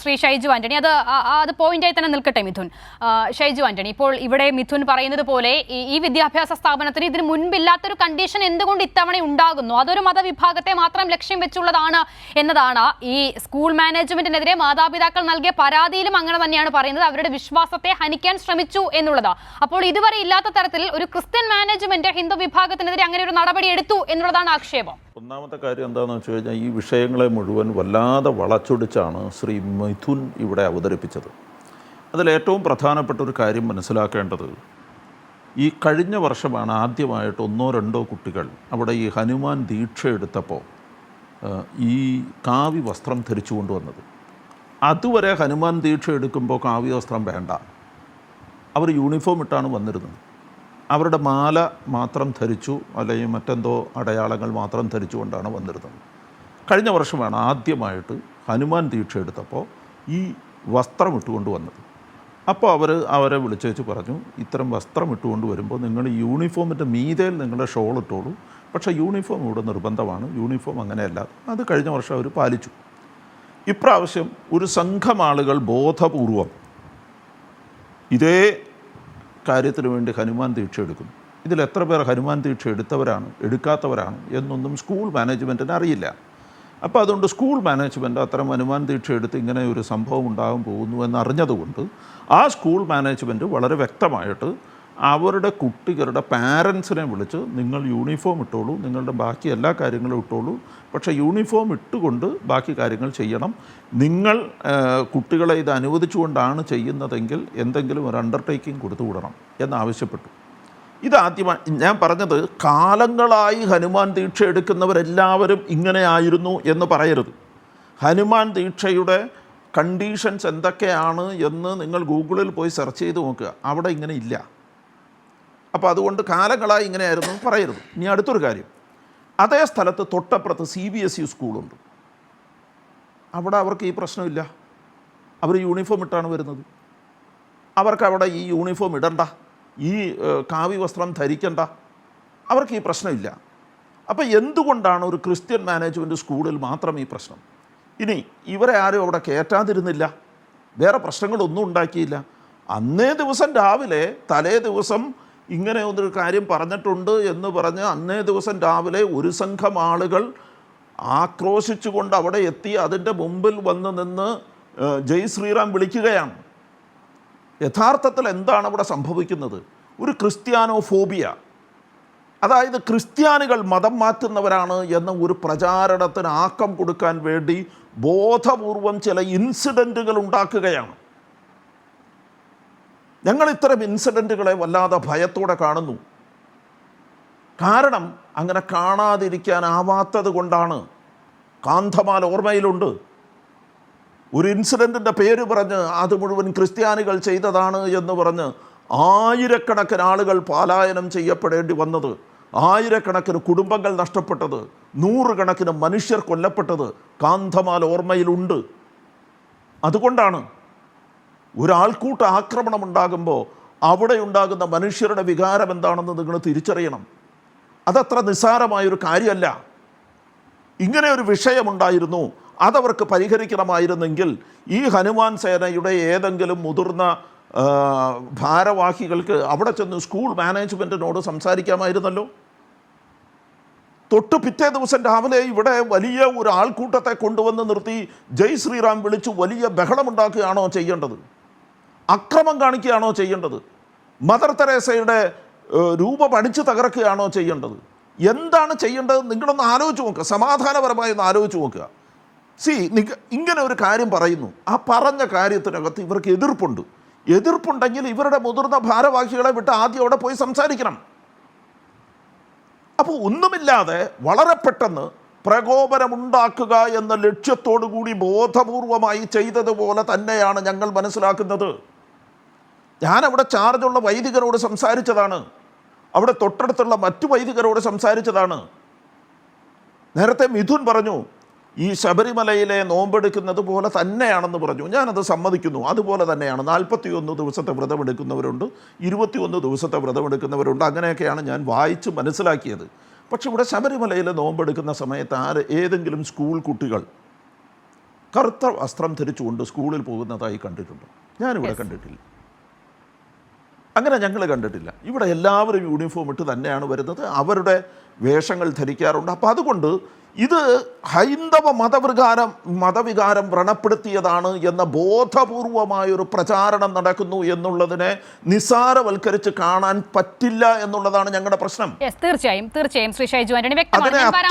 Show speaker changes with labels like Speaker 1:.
Speaker 1: ശ്രീ ഷൈജു ആന്റണി. അത് അത് പോയിന്റായി തന്നെ നിൽക്കട്ടെ മിഥുൻ. ഷൈജു ആന്റണി ഇപ്പോൾ ഇവിടെ മിഥുൻ പറയുന്നത് പോലെ ഈ വിദ്യാഭ്യാസ സ്ഥാപനത്തിന് ഇതിന് മുൻപില്ലാത്തൊരു കണ്ടീഷൻ എന്തുകൊണ്ട് ഇത്തവണ ഉണ്ടാകുന്നു? അതൊരു മതവിഭാഗത്തെ മാത്രം ലക്ഷ്യം വെച്ചുള്ളതാണ് എന്നതാണ് ഈ സ്കൂൾ മാനേജ്മെന്റിനെതിരെ മാതാപിതാക്കൾ നൽകിയ പരാതിയിലും അങ്ങനെ തന്നെയാണ് പറയുന്നത്. അവരുടെ വിശ്വാസത്തെ ഹനിക്കാൻ ശ്രമിച്ചു എന്നുള്ളതാ. അപ്പോൾ ഇതുവരെ ഇല്ലാത്ത തരത്തിൽ ഒരു ക്രിസ്ത്യൻ മാനേജ്മെന്റ് ഹിന്ദു വിഭാഗത്തിനെതിരെ അങ്ങനെ ഒരു നടപടി എടുത്തു എന്നുള്ളതാണ് ആക്ഷേപം.
Speaker 2: ഒന്നാമത്തെ കാര്യം എന്താണെന്ന് വെച്ച് കഴിഞ്ഞാൽ ഈ വിഷയങ്ങളെ മുഴുവൻ വല്ലാതെ വളച്ചൊടിച്ചാണ് ശ്രീ മിഥുൻ ഇവിടെ അവതരിപ്പിച്ചത്. അതിലേറ്റവും പ്രധാനപ്പെട്ട ഒരു കാര്യം മനസ്സിലാക്കേണ്ടത് ഈ കഴിഞ്ഞ വർഷമാണ് ആദ്യമായിട്ട് ഒന്നോ രണ്ടോ കുട്ടികൾ അവിടെ ഈ ഹനുമാൻ ദീക്ഷ എടുത്തപ്പോൾ ഈ കാവി വസ്ത്രം ധരിച്ചു കൊണ്ടുവന്നത് അതുവരെ ഹനുമാൻ ദീക്ഷ എടുക്കുമ്പോൾ കാവി വസ്ത്രം വേണ്ട. അവർ യൂണിഫോം ഇട്ടാണ് വന്നിരുന്നത്. അവരുടെ മാല മാത്രം ധരിച്ചു അല്ലെങ്കിൽ മറ്റെന്തോ അടയാളങ്ങൾ മാത്രം ധരിച്ചുകൊണ്ടാണ് വന്നിരുന്നത്. കഴിഞ്ഞ വർഷമാണ് ആദ്യമായിട്ട് ഹനുമാൻ ദീക്ഷ എടുത്തപ്പോൾ ഈ വസ്ത്രം ഇട്ടുകൊണ്ട് വന്നത്. അപ്പോൾ അവർ അവരെ വിളിച്ചേച്ച് പറഞ്ഞു ഇത്തരം വസ്ത്രം ഇട്ടുകൊണ്ട് വരുമ്പോൾ നിങ്ങൾ യൂണിഫോമിന്റെ മീതയിൽ നിങ്ങളുടെ ഷോൾ ഇട്ടോളൂ. പക്ഷേ യൂണിഫോം ഇവിടെ നിർബന്ധമാണ്. യൂണിഫോം അങ്ങനെയല്ല. അത് കഴിഞ്ഞ വർഷം അവർ പാലിച്ചു. ഇപ്രാവശ്യം ഒരു സംഘം ആളുകൾ ബോധപൂർവം ഇതേ കാര്യത്തിന് വേണ്ടി ഹനുമാൻ ദീക്ഷ എടുക്കുന്നു. ഇതിൽ എത്ര പേർ ഹനുമാൻ ദീക്ഷ എടുത്തവരാണ് എടുക്കാത്തവരാണ് എന്നൊന്നും സ്കൂൾ മാനേജ്മെന്റിന് അറിയില്ല. അപ്പോൾ അതുകൊണ്ട് സ്കൂൾ മാനേജ്മെന്റ് അത്തരം ഹനുമാൻ ദീക്ഷ എടുത്ത് ഇങ്ങനെ ഒരു സംഭവം ഉണ്ടാകാൻ പോകുന്നു എന്നറിഞ്ഞതുകൊണ്ട് ആ സ്കൂൾ മാനേജ്മെന്റ് വളരെ വ്യക്തമായിട്ട് അവരുടെ കുട്ടികളുടെ പാരൻസിനെ വിളിച്ച് നിങ്ങൾ യൂണിഫോം ഇട്ടോളൂ നിങ്ങളുടെ ബാക്കി എല്ലാ കാര്യങ്ങളും ഇട്ടോളൂ. പക്ഷേ യൂണിഫോം ഇട്ടുകൊണ്ട് ബാക്കി കാര്യങ്ങൾ ചെയ്യണം. നിങ്ങൾ കുട്ടികളെ ഇത് അനുവദിച്ചുകൊണ്ടാണ് ചെയ്യുന്നതെങ്കിൽ എന്തെങ്കിലും ഒരു അണ്ടർടേക്കിംഗ് കൊടുത്തു വിടണം എന്നാവശ്യപ്പെട്ടു ഇതാദ്യമായി ഞാൻ പറഞ്ഞത് കാലങ്ങളായി ഹനുമാൻ ദീക്ഷ എടുക്കുന്നവരെല്ലാവരും ഇങ്ങനെയായിരുന്നു എന്ന് പറയരുത്. ഹനുമാൻ ദീക്ഷയുടെ കണ്ടീഷൻസ് എന്തൊക്കെയാണ് എന്ന് നിങ്ങൾ ഗൂഗിളിൽ പോയി സെർച്ച് ചെയ്ത് നോക്കുക. അവിടെ ഇങ്ങനെ ഇല്ല. അപ്പോൾ അതുകൊണ്ട് കാലങ്ങളായി ഇങ്ങനെയായിരുന്നു പറയരുത്. ഇനി അടുത്തൊരു കാര്യം. അതേ സ്ഥലത്ത് തൊട്ടപ്പുറത്ത് സി ബി എസ് ഇ സ്കൂളുണ്ട്. അവിടെ അവർക്ക് ഈ പ്രശ്നമില്ല. അവർ യൂണിഫോം ഇട്ടാണ് വരുന്നത്. അവർക്ക് അവിടെ ഈ യൂണിഫോം ഇടണ്ട. ഈ കാവി വസ്ത്രം ധരിക്കണ്ട. അവർക്ക് ഈ പ്രശ്നമില്ല. അപ്പോൾ എന്തുകൊണ്ടാണ് ഒരു ക്രിസ്ത്യൻ മാനേജ്മെന്റ് സ്കൂളിൽ മാത്രം ഈ പ്രശ്നം? ഇനി ഇവരെ ആരും അവിടെ കയറ്റാതിരുന്നില്ല വേറെ പ്രശ്നങ്ങളൊന്നും ഉണ്ടാക്കിയില്ല. അന്നേ ദിവസം രാവിലെ തലേ ദിവസം ഇങ്ങനെ ഒരു കാര്യം പറഞ്ഞിട്ടുണ്ട് എന്ന് പറഞ്ഞ് അന്നേ ദിവസം രാവിലെ ഒരു സംഘം ആളുകൾ ആക്രോശിച്ചുകൊണ്ട് അവിടെ എത്തി. അതിന്റെ മുമ്പിൽ വന്ന് നിന്ന് ജയ് ശ്രീറാം വിളിക്കുകയാണ്. യഥാർത്ഥത്തിൽ എന്താണ് അവിടെ സംഭവിക്കുന്നത്? ഒരു ക്രിസ്ത്യാനോ ഫോബിയ അതായത് ക്രിസ്ത്യാനികൾ മതം മാറ്റുന്നവരാണ് എന്ന ഒരു പ്രചാരണത്തിന് ആക്കം കൊടുക്കാൻ വേണ്ടി ബോധപൂർവം ചില ഇൻസിഡന്റുകൾ ഉണ്ടാക്കുകയാണ്. ഞങ്ങൾ ഇത്തരം ഇൻസിഡന്റുകളെ വല്ലാതെ ഭയത്തോടെ കാണുന്നു. കാരണം അങ്ങനെ കാണാതിരിക്കാനാവാത്തത് കൊണ്ടാണ്. കാന്തമാൽ ഓർമ്മയിലുണ്ട്. ഒരു ഇൻസിഡന്റിന്റെ പേര് പറഞ്ഞ് അത് മുഴുവൻ ക്രിസ്ത്യാനികൾ ചെയ്തതാണ് എന്ന് പറഞ്ഞ് ആയിരക്കണക്കിന് ആളുകൾ പലായനം ചെയ്യപ്പെടേണ്ടി വന്നത്. ആയിരക്കണക്കിന് കുടുംബങ്ങൾ നഷ്ടപ്പെട്ടത്. നൂറുകണക്കിന് മനുഷ്യർ കൊല്ലപ്പെട്ടത് കാന്തമാൽ ഓർമ്മയിലുണ്ട്. അതുകൊണ്ടാണ് ഒരാൾക്കൂട്ട ആക്രമണം ഉണ്ടാകുമ്പോൾ അവിടെ ഉണ്ടാകുന്ന മനുഷ്യരുടെ വികാരം എന്താണെന്ന് നിങ്ങൾ തിരിച്ചറിയണം. അതത്ര നിസ്സാരമായൊരു കാര്യമല്ല. ഇങ്ങനെ ഒരു വിഷയമുണ്ടായിരുന്നു. അതവർക്ക് പരിഹരിക്കണമായിരുന്നെങ്കിൽ ഈ ഹനുമാൻ സേനയുടെ ഏതെങ്കിലും മുതിർന്ന ഭാരവാഹികൾക്ക് അവിടെ ചെന്ന് സ്കൂൾ മാനേജ്മെന്റിനോട് സംസാരിക്കാമായിരുന്നല്ലോ? തൊട്ട് പിറ്റേ ദിവസം രാവിലെ ഇവിടെ വലിയ ഒരു ആൾക്കൂട്ടത്തെ കൊണ്ടുവന്ന് നിർത്തി ജയ് ശ്രീറാം വിളിച്ച് വലിയ ബഹളമുണ്ടാക്കുകയാണോ ചെയ്യേണ്ടത്? അക്രമം കാണിക്കുകയാണോ ചെയ്യേണ്ടത്? മദർ തെരേസയുടെ രൂപ അടിച്ചു തകർക്കുകയാണോ ചെയ്യേണ്ടത്? എന്താണ് ചെയ്യേണ്ടത്? നിങ്ങളൊന്ന് ആലോചിച്ച് നോക്കുക. സമാധാനപരമായി ഒന്ന് ആലോചിച്ച് നോക്കുക. സി ഇങ്ങനെ ഒരു കാര്യം പറയുന്നു. ആ പറഞ്ഞ കാര്യത്തിനകത്ത് ഇവർക്ക് എതിർപ്പുണ്ട്. എതിർപ്പുണ്ടെങ്കിൽ ഇവരുടെ മുതിർന്ന ഭാരവാഹികളെ വിട്ട് ആദ്യം അവിടെ പോയി സംസാരിക്കണം. അപ്പോൾ ഒന്നുമില്ലാതെ വളരെ പെട്ടെന്ന് പ്രകോപനമുണ്ടാക്കുക എന്ന ലക്ഷ്യത്തോടു കൂടി ബോധപൂർവമായി ചെയ്തതുപോലെ തന്നെയാണ് ഞങ്ങൾ മനസ്സിലാക്കുന്നത്. ഞാനവിടെ ചാർജുള്ള വൈദികരോട് സംസാരിച്ചതാണ്. അവിടെ തൊട്ടടുത്തുള്ള മറ്റു വൈദികരോട് സംസാരിച്ചതാണ്. നേരത്തെ മിഥുൻ പറഞ്ഞു ഈ ശബരിമലയിലെ നോമ്പെടുക്കുന്നത് പോലെ തന്നെയാണെന്ന് പറഞ്ഞു. ഞാനത് സമ്മതിക്കുന്നു. അതുപോലെ തന്നെയാണ്. നാൽപ്പത്തിയൊന്ന് ദിവസത്തെ വ്രതമെടുക്കുന്നവരുണ്ട് ഇരുപത്തിയൊന്ന് ദിവസത്തെ വ്രതമെടുക്കുന്നവരുണ്ട് അങ്ങനെയൊക്കെയാണ് ഞാൻ വായിച്ച് മനസ്സിലാക്കിയത്. പക്ഷെ ഇവിടെ ശബരിമലയിൽ നോമ്പെടുക്കുന്ന സമയത്ത് ആര്? ഏതെങ്കിലും സ്കൂൾ കുട്ടികൾ. കറുത്ത വസ്ത്രം ധരിച്ചുകൊണ്ട് സ്കൂളിൽ പോകുന്നതായി കണ്ടിട്ടുണ്ടോ. ഞാനിവിടെ കണ്ടിട്ടില്ല. അങ്ങനെ ഞങ്ങൾ കണ്ടിട്ടില്ല. ഇവിടെ എല്ലാവരും യൂണിഫോം ഇട്ട് തന്നെയാണ് വരുന്നത്. അവരുടെ വേഷങ്ങൾ ധരിക്കാറുണ്ട്. അപ്പോൾ അതുകൊണ്ട് ഇത് ഹൈന്ദവ മതവികാരം മതവികാരം വ്രണപ്പെടുത്തിയതാണ് എന്ന ബോധപൂർവമായൊരു പ്രചാരണം നടക്കുന്നു എന്നുള്ളതിനെ നിസാരവൽക്കരിച്ച് കാണാൻ പറ്റില്ല എന്നുള്ളതാണ് ഞങ്ങളുടെ പ്രശ്നം.
Speaker 1: തീർച്ചയായും തീർച്ചയായും ശ്രീ ഷൈജു
Speaker 2: അതിനെ അത്ര. നിസ്സാരം